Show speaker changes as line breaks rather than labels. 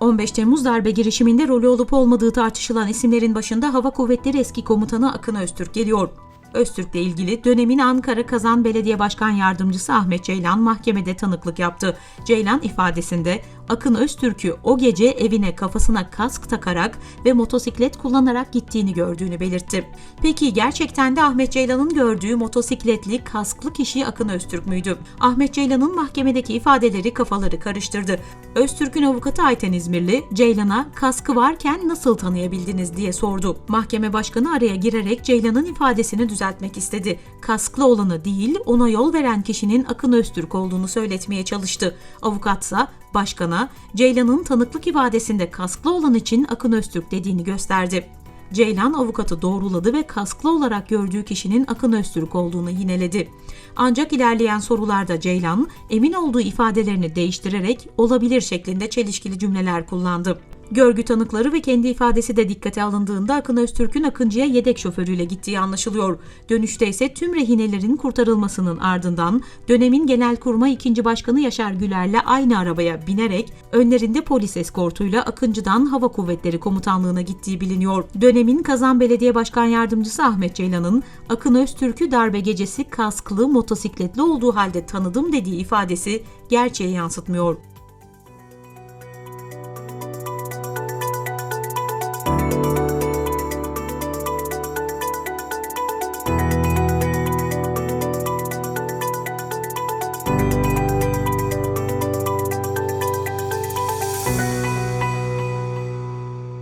15 Temmuz darbe girişiminde rolü olup olmadığı tartışılan isimlerin başında Hava Kuvvetleri eski komutanı Akın Öztürk geliyor. Öztürk'le ilgili dönemin Ankara Kazan Belediye Başkan Yardımcısı Ahmet Ceylan mahkemede tanıklık yaptı. Ceylan ifadesinde Akın Öztürk'ü o gece evine kafasına kask takarak ve motosiklet kullanarak gittiğini gördüğünü belirtti. Peki gerçekten de Ahmet Ceylan'ın gördüğü motosikletli kasklı kişi Akın Öztürk müydü? Ahmet Ceylan'ın mahkemedeki ifadeleri kafaları karıştırdı. Öztürk'ün avukatı Ayten İzmirli, Ceylan'a kaskı varken nasıl tanıyabildiniz diye sordu. Mahkeme başkanı araya girerek Ceylan'ın ifadesini düzeltmek istedi. Kasklı olanı değil, ona yol veren kişinin Akın Öztürk olduğunu söyletmeye çalıştı. Avukatsa başkana Ceylan'ın tanıklık ifadesinde kasklı olan için Akın Öztürk dediğini gösterdi. Ceylan avukatı doğruladı ve kasklı olarak gördüğü kişinin Akın Öztürk olduğunu yineledi. Ancak ilerleyen sorularda Ceylan emin olduğu ifadelerini değiştirerek olabilir şeklinde çelişkili cümleler kullandı. Görgü tanıkları ve kendi ifadesi de dikkate alındığında Akın Öztürk'ün Akıncı'ya yedek şoförüyle gittiği anlaşılıyor. Dönüşte ise tüm rehinelerin kurtarılmasının ardından dönemin Genelkurmay 2. Başkanı Yaşar Güler'le aynı arabaya binerek önlerinde polis eskortuyla Akıncı'dan Hava Kuvvetleri Komutanlığı'na gittiği biliniyor. Dönemin Kazan Belediye Başkan Yardımcısı Ahmet Ceylan'ın Akın Öztürk'ü darbe gecesi kasklı motosikletli olduğu halde tanıdım dediği ifadesi gerçeği yansıtmıyor.